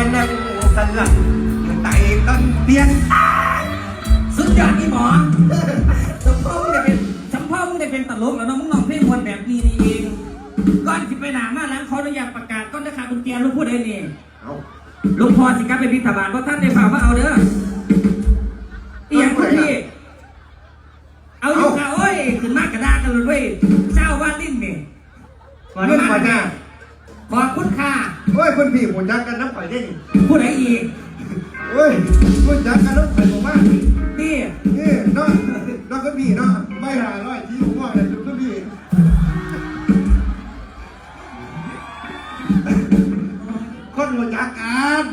มานั่งสลับอยู่ใต้ต้นเตียงสุดยอดนี่หมอสมพ่องได้เป็นสมพ่องได้เป็นตลกแล้วเนาะมึงลองเพลงมวนแบบนี้นี่เองก่อนสิไปหนามาหลังขออนุญาตประกาศก้อนนะคะคุณเตียนลูกพูดได้เนี่ยอาลูกพอสิครับไปพิธบาลเพราะท่านได้ฝากมาเอาเด้ออีหยังคุณพี่เอาอยู่ค่ะโอ้ยขึ้นมากกระดากันเลยเว้ยเจ้าว่าลิ้นเนี่ยมาเรื่าจ้าขอบคุณค่ะ โอ้ยคนพี่หัวจักกันน้ำข่อยได้นี่ผู้ใดอีกโอ้ยหัวจักกันน้ำข่อยผมมากนี่นี่เนาะน้องคนพี่เนาะไม่หาร้อยที่ผมว่าเลยคนพี่คนหัวจักกัน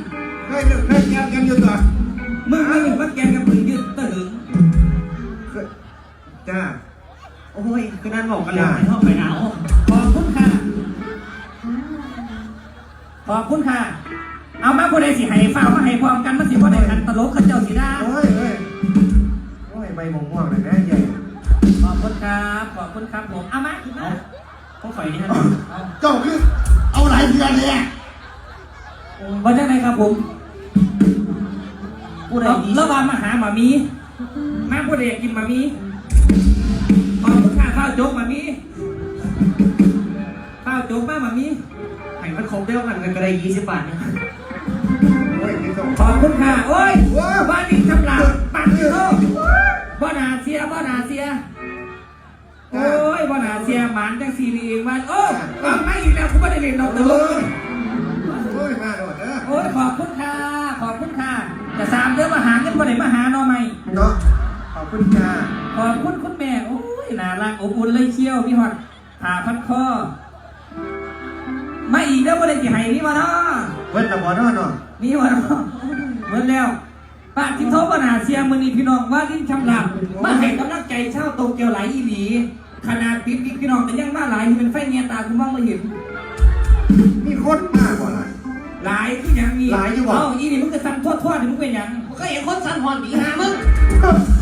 เคยเคยแย่งกันอยู่ต่อมึงไม่มีว่าแกนกับมึงยืดตะหึงเคยจ้าโอ้ยคือนั่นบอกกันเลยไปห้องไปหนาวขอบคุ ขอบคุณค่ะ เอามาผู้ใดสิให้ฟ้ามาให้พร้อมกันมาสิผู้ใดขันตลกขันเจ้าสิได้โอ้ยเอ้ยโอ้ยใบม่วงๆเลยนะใหญ่ขอบคุณครับ ขอบคุณครับผม เอามาขึ้นมาต้องฝ่ายนี้ฮะเอาเจ้าคือเอาหลายเดือนเลยวันจังไหนครับผมผู้ใดระหว่างมาหาหมามีมาผู้ใดอยากกินหมามีขอบคุณค่ะข้าวโจ๊กหมามี ให้มันครบเดียวกันก็ได้ยี่สิบบาทนะโอ้ยพี่ส่งขอบคุณค่ะโอ้ยว้าวบ้านนี้ทำหลังปัดโลกบ่นาเสียบ่นาเสียโอ้ยบ่นาเสียหมานจังสีนี่เองวันโอ้ยฟังไม่อีกแล้วกูไม่ได้เล่นดอกตลกโอ้ยมาโดดเด้อโอ้ยขอบคุณค่ะขอบคุณค่ะแต่สามเดือนมาหาเงินบ่ได้มาหาเนาะไหมเนาะขอบคุณจ้าขอบคุณคุณแม่โอ้ยน่ารักอบอุ่นเลยเชี่ยวพี่ฮอดผ่าพันคอ มาอีกเด้อบ่ได้สิให้นี่มาเนาะเพิ่นตะบอเนาะเนาะนี่มาเนาะเหมือนแล้วปากที่โทรบ่นาเสียมื้อนี้พี่น้องว่าดิ้นชำลาบมาให้กำลังใจชาวโตเกียวหลายอีหลีขนาดปิดพี่น้องแต่ยังมาหลายที่เป็นไฟเงียตาคุณมองบ่เห็นมีคนมากกว่าล่ะหลายที่ยังมีหลายอยู่บ่เอ้าอีนี่มึงก็สั่นทั่วๆนี่มึงเป็นหยังก็เห็นคนสันหอนปีหามึงเ